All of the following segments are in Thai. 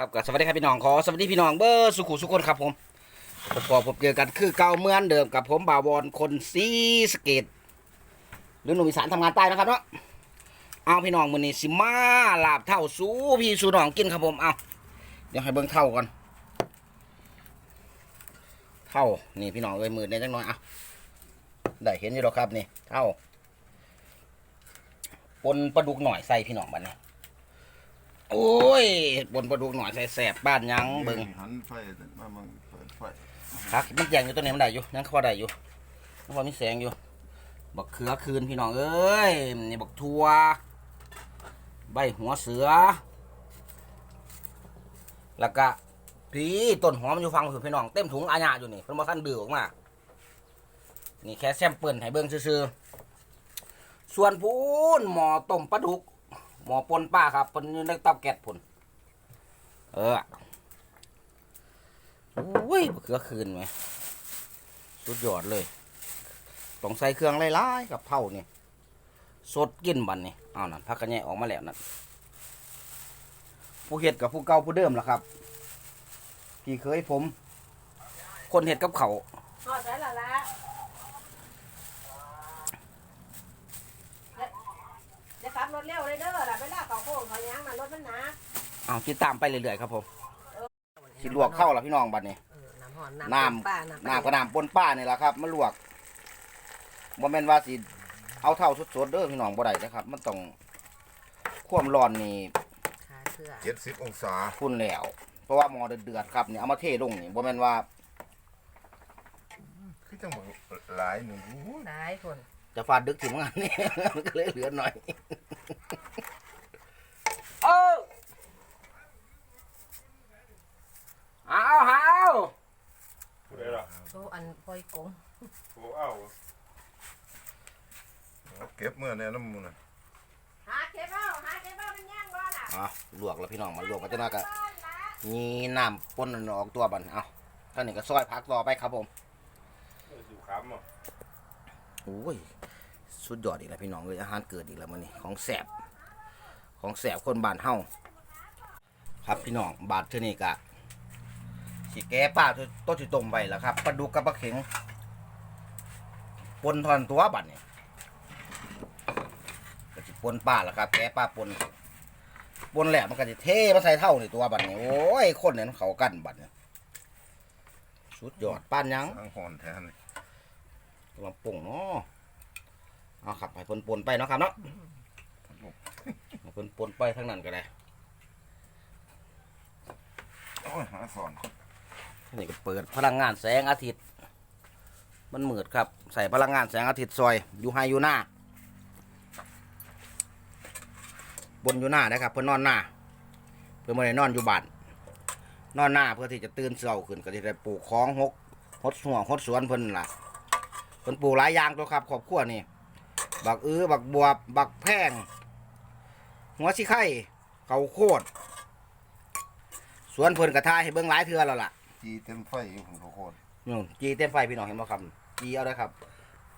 ครับก็สวัสดีครับพี่น้องขอสวัสดีพี่น้องเบอร์สุขุสุคนครับผมผมพอผมเจอกันคือเก่าเมือนเดิมกับผมบาวบอลคนซีสเกตหรือหนุ่มอีสานทำงานใต้นะครับเนาะเอาพี่น้องมือนี้สิมาลาบเท่าสู้พี่สูน้องกินครับผมเอาเดี๋ยวให้เบิ่งเท่าก่อนเท่านี่พี่น้องเอ้ยมือเนี่ยจังหน้อยเอาได้เห็นอยู่หรอกครับนี่เท่าปนปลาดุกหน่อยใส่พี่น้องบัดนี้ โอ้ยบนปลาดุกหน่อยใส่แสบบ้านยังเบิ่งหันไฟมามึงเปิดไฟครับมันแจงอยู่ตัวนี้มันได้อยู่ยังเข้าได้อยู่ยังพอมีแสงอยู่บักเขือคืนพี่น้องเอ้ยนี่บักทัวใบหัวเสือ แล้วก็พี่ต้นหอมอยู่ฟังคือพี่น้องเต็มถุงอาญาอยู่นี่เพิ่นบ่ทันดื้อออกมานี่แค่แซมเปิลให้เบิ่งซื่อๆส่วนพูนหมอต้มปลาดุก หมอปนป้าครับเพิ่นอยู่ในเตับแก๊สพุ่นเออโอ้ยบักเขือคืนไหมสุดยอดเลย ต้องใส่เครื่องไล่ๆกับเผานี่สดกินบันนี่เอานั่นพักกันแย่ออกมาแล้วนั่นผู้เห็ดกับผู้เก่าผู้เดิมล่ะครับ พี่เคยผม คนเห็ดกับเขาวทอดได้และละอย่าอย่าขับรถเร็วเลยเด้อล่ะเวลาเขา โค้งเขายังมันรถมันหนาเอาติดตามไปเรื่อยๆครับผมสิลวกเข้าล่ะพี่น้องบัดนี้น้ำหอนน้ป้าำน้ำกระน้ำปนป้านี่แหละครับมาลวกบ่แม่นว่าสิเอาเท่าสดๆเด้อพี่น้องบ่ได้นะครับ มันต้องความร้อนนี่ขาเสื้อเจ็ดสิบองศาพุ่นแล้ว เพราะว่าหมอเดือดๆครับเนี่ยเอามาเทลงนี่บ่แม่นว่าคือจังหวะหลายหนึ่งโอ้ยได้คนจะฟาดดึกถึงงานนี่ มันก็เลยเหลือหน่อยโอ้เอาเอา ผู้ใดล่ะ โซ อันปล่อยกงโอ้เอ้าเก็บเมื่อเนี่ยน้ำมูน่ะหาเก็บเอาหาเก็บเอามันย่างบ่ล่ะเอาลวกแล้วพี่น้องมาลวกกันจะน่าก็มีน้ำปนออกตัวบัดนเอาท่านนี่ก็ซอยพักต่อไปครับผมอยู่ขำอะโอ้ยสุดยอดอีกแล้วพี่น้องเลยอาหารเกิดอีกแล้วมันนี่ของแสบของแสบคนบ้านเฮาครับพี่น้องบาดเทอนี่กะ สิแก้ป้าตัวตัวที่ต้มไว้แล้วครับปลาดุกกับปลาเข็งปนทอนตัวบัดนี่ก็สิปนป้าแล้วครับ แก้ป้าปนปนแหละมันก็จะเทมาใส่เท่าในตัวบัดนี่โอ้ยคนเนี่ยมันเขากันบัดนี่สุดยอดป้านยังสร้างหอนแทนนี่ลำปุ่งเนาะเอาขับให้ปนปนๆไปเนาะครับเนาะให้ปนปนๆไปทั้งนั้นก็ได้โอ้ยหาสอนนี่ ก็เปิดพลังงานแสงอาทิตย์ มันมืดครับ ใส่พลังงานแสงอาทิตย์ซอยอยู่ไฮอยู่หน้า บนอยู่หน้านะครับ เพื่อนอนหน้า เพื่อมาได้นอนอยู่บ้านนอนหน้าเพื่อที่จะตื่นเช้าขึ้นก็จะได้ปลูกของหกหดสวนหดสวนเพิ่นล่ะเพิ่นปลูกหลายอย่างตัวครับครอบครัวนี่บักอื้อบักบวบบักแพงหัวสิไข่เขาโคตรสวนเพิ่นกระทายให้เบิ่งหลายเทื่อแล้วล่ะ จีเต็มไฟอยู่ของทุกคนนู่นจีเต็มไฟพี่น้องเห็นบ่ครับจีเอาเลยครับ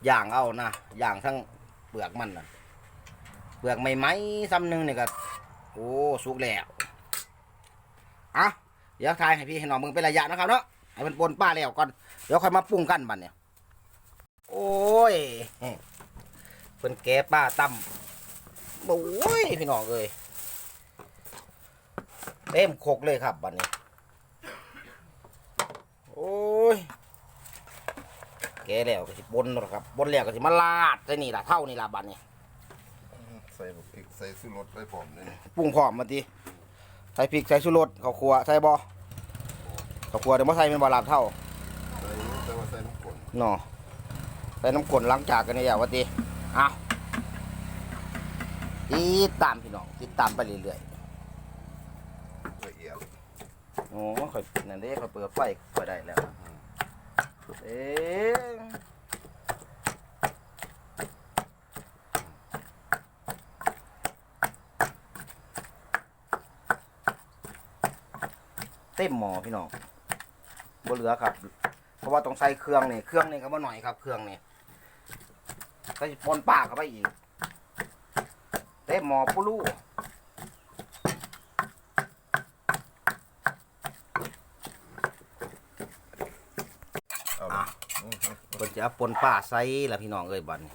ย่างเอานะย่างทั้งเปลือกมันน่ะเปลือกไม่ไหมซ้ำหนึ่งเนี่ยก็โอ้สุกแล้วอะเดี๋ยวทายให้พี่ให้น้องมึงเป็นระยะนะครับเนาะให้มันปนป้าแล้วก่อนเดี๋ยวค่อยมาปรุงกันบัดเนี่ยโอ้ยเพิ่นแก้ป้าตั้มโอ้ยพี่น้องเอ้ยเต็มโคกเลยครับบัดนี้ โอ้ยแกแล้วก็สิบนแล้วครับบนแล้วก็สิมาลาดใส่นี่ล่ะเท่านี่ล่ะบัดนี้ใส่บักพริกใส่สุรสไปพร้อมเลยปรุงพร้อมมาติใส่พริกใส่ชูรสข้าวคั่วใส่บ่ข้าวคั่วเดี๋ยวมาใส่เป็นบ่ลาดเท่าใส่แต่ว่าใส่น้ำกลนเนาะใส่น้ำกลนล้างจากกันนี่แล้วว่าติอ้าวติดตามพี่น้องติดตามไปเรื่อยละเอียดๆโอ้ค่อยนั่นเด้ค่อยเปิดไฟค่อยได้แล้วเอ๊เต็มหม้อพี่น้องบ่เหลือครับ เพราะว่าต้องใส่เครื่องนี่เครื่องนี่ก็บ่หน่อยครับ เครื่องนี่ใส่ปนปลาเข้าไปอีก เต็มหม้อปุลู เพิ่น จะเอาปนป่าใส่ละพี่น้องเอ้ยบัดนี้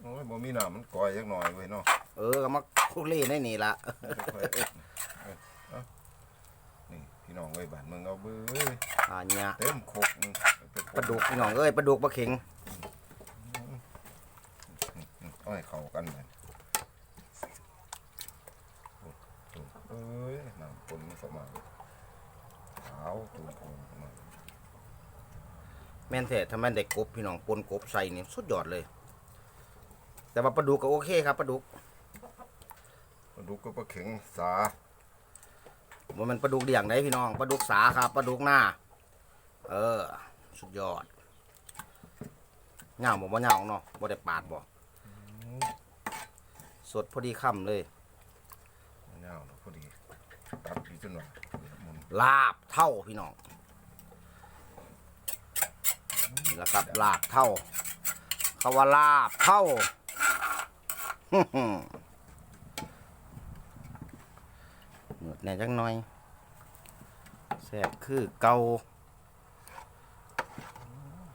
โอ้ยบ่มีน้ำมันก่อยจักหน่อยเว้ยเนาะเออก็มาคุเล่ในนี่ละค่อยๆเอ็ดเอ้ยเอานี่พี่น้องเอ้ยบ้านเมืองเอาเบ้ยอ่าเนี่ยเต็มโคกนี่ไปปลาดุกพี่น้องเอ้ยปลาดุกปลาเข็งเอาให้เข้ากันเลยเอ้ยน้ำปนมันเข้ามาขาวตูนโอนเข้ามา แม่นแท้ถ้าแม่นได้กบพี่น้องปนกบใส่นี่สุดยอดเลย แต่ว่าปลาดุกก็โอเคครับปลาดุกปลาดุกก็ปลาเข็งสาว่ามันปลาดุกเดี่ยงได้พี่น้องปลาดุกสาครับปลาดุกหน้า เออ สุดยอดเงาบ่บ่เงาเนาะบ่ได้ปาดบ่สดพอดีค่ำเลยเงาเนาะพอดีตัดดีจนหน่อยหมุนลาบเท่าพี่น้อง นี่แหละครับ ลาบเท่าเขาว่าลาบเท่าหนวดแหน่จังหน่อยแซ่บคือเกา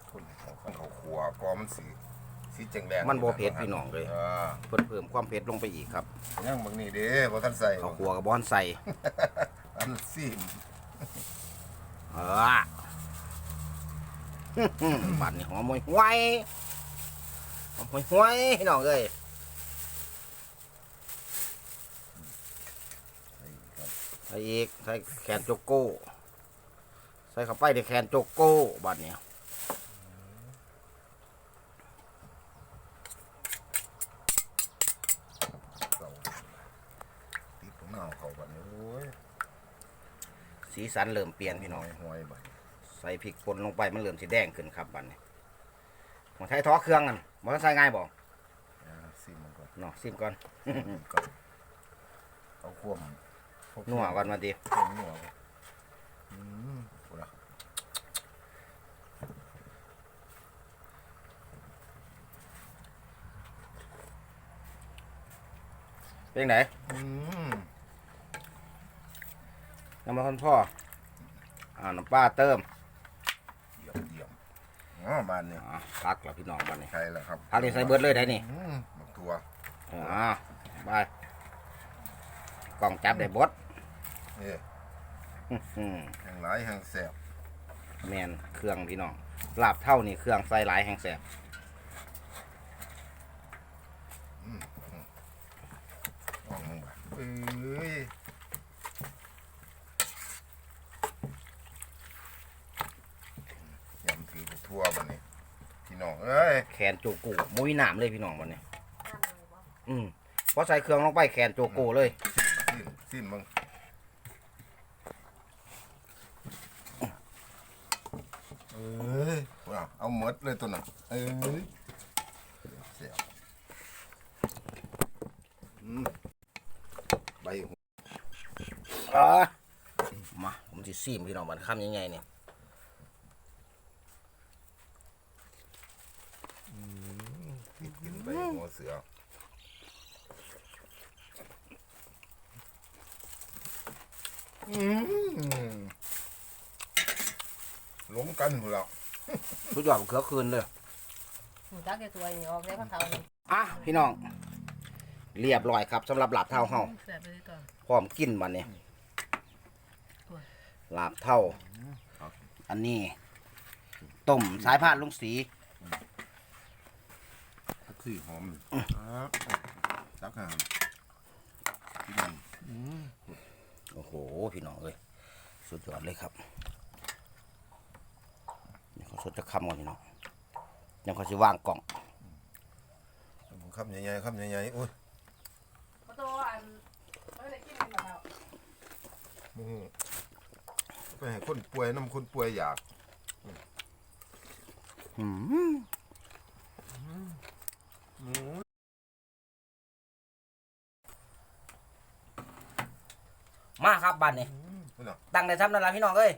คนให้เขาข้างเขาขัวกอมันสีสีแจงแดงมันบ่เผ็ดพี่น้องเลยอ่าเพิ่มเพิ่มความเผ็ดลงไปอีกครับย่างบางนี่เด้บ่ท่านใส่ข้าวคั่วกับบอนใส่อันซีมเออ บัดนี่หอมหวยหวยหอมหวยหวยพี่น้องเอ้ยใส่ครับใส่อีกใส่แคนโจโก้ใส่เข้าไปในแคนโจโก้บัดเนี่ยเก่าติดของเน่าเขาบัดนี้โอ้ยสีสันเริ่มเปลี่ยนพี่หน้น่อองยหอยบัด ใส่พริกป่นลงไปมันเริ่มสีแดงขึ้นครับบัดนี้มาใช้ท้อเครื่องกันบ่ทันใส่ง่ายบ่อ่าซีมมันก่อนเนาะซิมก่อนก่อนเอาควมนัวก่อนมาดิควมนัวก่อนอืมกูละเป็นไงอืมน้ำมันคนพ่ออ่าน้ำปลาเติมเยี่ยมเยี่ยม อ๋อบ้านนี่อ่าพักแล้วพี่น้องบัดนี้ใช่แล้วครับพักนี่ใส่เบิดเลยได้นี่อืมบักทัวอ่าไปกล่องจับได้บดเอ้ยอืมแห่งหลายแห่งแสบแมนเครื่องพี่น้องลาบเท่านี่เครื่องใส่หลายแห่งแสบอ่องมึงบ่เอ้ยยำถือบัก ทัวบัดนี้พี่น้องเอ้ยแขนโจโก้มุ้ยหนามเลยพี่น้องวันนี้ อืมพอใส่เครื่องลงไปแขนโจโก้เลยสิ้นสิ้นมึงเอ้ยว้าวเอาหมดเลยตัวน่ะเอ้ยเสียบอืมใบหูอ่ามาผมจะซีมพี่น้องมันคำยังไงเนี่ย ติดกินใบ หัวเสืออืมหลงกันหูแล้วทุกอย่างเขือคืนเลยจักจะสวยนี่ออกได้ก็เท่านี้อะพี่น้อง เรียบร้อยครับสำหรับลาบเท่าเฮาแซ่บเลยก่อนพร้อมกินวันนี้ลาบเท่า อันนี้ ต้มสายพานลุงสี คือหอมครับจักหามพี่น้องโอ้โห พี่น้องเลยสุดยอดเลยครับนี่เขาสดจะคำก่อนพี่น้องยังเขาจะวางกล่องคำใหญ่ๆคำใหญ่ๆโอ้ยประตูอันไม่ได้กินกันแล้วโอ้โหไปให้คนป่วยน้ำคนป่วยอยาก อืม มาครับบัตรนี่ตั้งแต่ทำนั่นแหละพี่น้องเอ้ย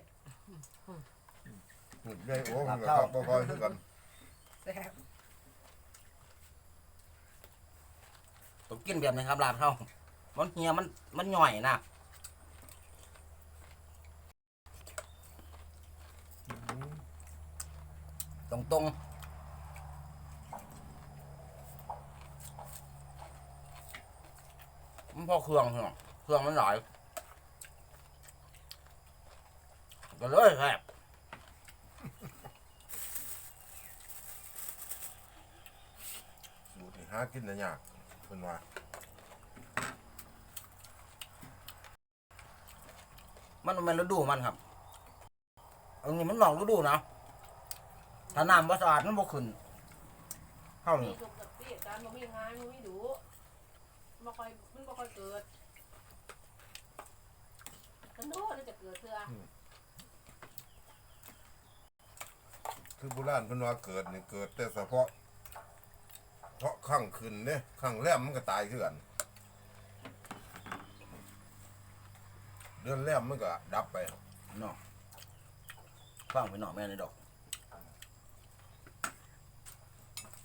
ใหญ่โอ้ผมกับบ่อยคือกันต้องกินแบบนี้ครับลาบเท่ามันเหี้ยมันมันหน่อยนะตรงตรงมันพอเครื่องเหรอเครื่องมันหลาย ก็เลยแซ่บสูตรนี่หากินได้ยากเพิ่นว่ามันบ่แมันฤดูมันครับ อันนี้มันนอกฤดูนะถ้าน้ำบ่สะอาดมันบ่ขึ้นเท่ามีนี้สุกกับปีกการมันมีงานมันมีดูมันค่อยมันบ่ค่อยเกิดกันโน่นจะเกิดเถื่อ คือโบราณเพิ่นว่าเกิดนี่เกิด แต่เฉพาะเพราะข้างขึ้นเด้ข้างแรมมันก็ตายคือกันเดือนแรมมันก็ดับไปเนาะฟังไปเนาะแม่นี่ดอก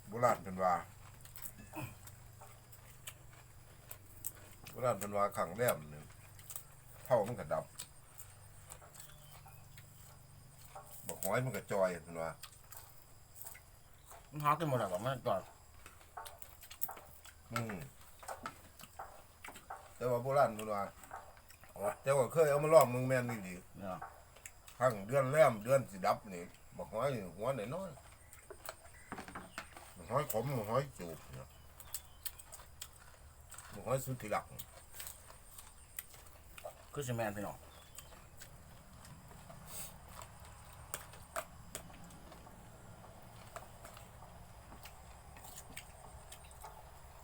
โบราณเป็นว่าโบราณเป็นว่าขังแรมหนึ่งเท่ามันก็ดับบอกหอยมันก็จอยเป็นว่า มันหากินหมดแล้วก็มันก่อนอืมแต่ว่าโบราณเป็นว่าแต่ว่าเคยเอามาลองเมืองแม่นนี่ดีเนาะขังเดือนแรมเดือนสิดับนี่บอกหอยนี่หัวหน่อยน้อยบอกหอยขมบอกหอยจูบเนี่ยบอกหอยสุดที่หลักคือสิแม่นพี่น้อง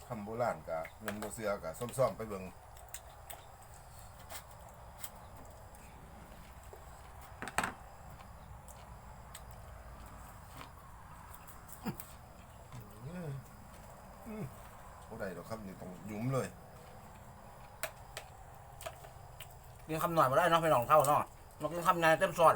คำโบราณกะเงินโบเสือกะซ่อมๆไปเบิ่งโอ้ได้ดอกครับนี่ต้องหยุมเลยกินคำหน่อยมาได้เนาะพี่น้องเท่าเนาะเรากินคำใหญ่เต็มซอด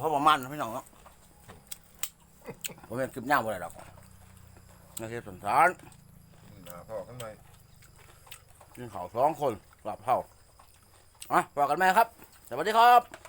เอาพอประมาณนะพี่น้องเนาะผมเป็นคลิปยาวบ่ได้ดอกนี่คือสันสานหนาพ่อข้างในกินข้าวสองคนหลับเท่าอะบอกกันไหมครับ สวัสดีครับ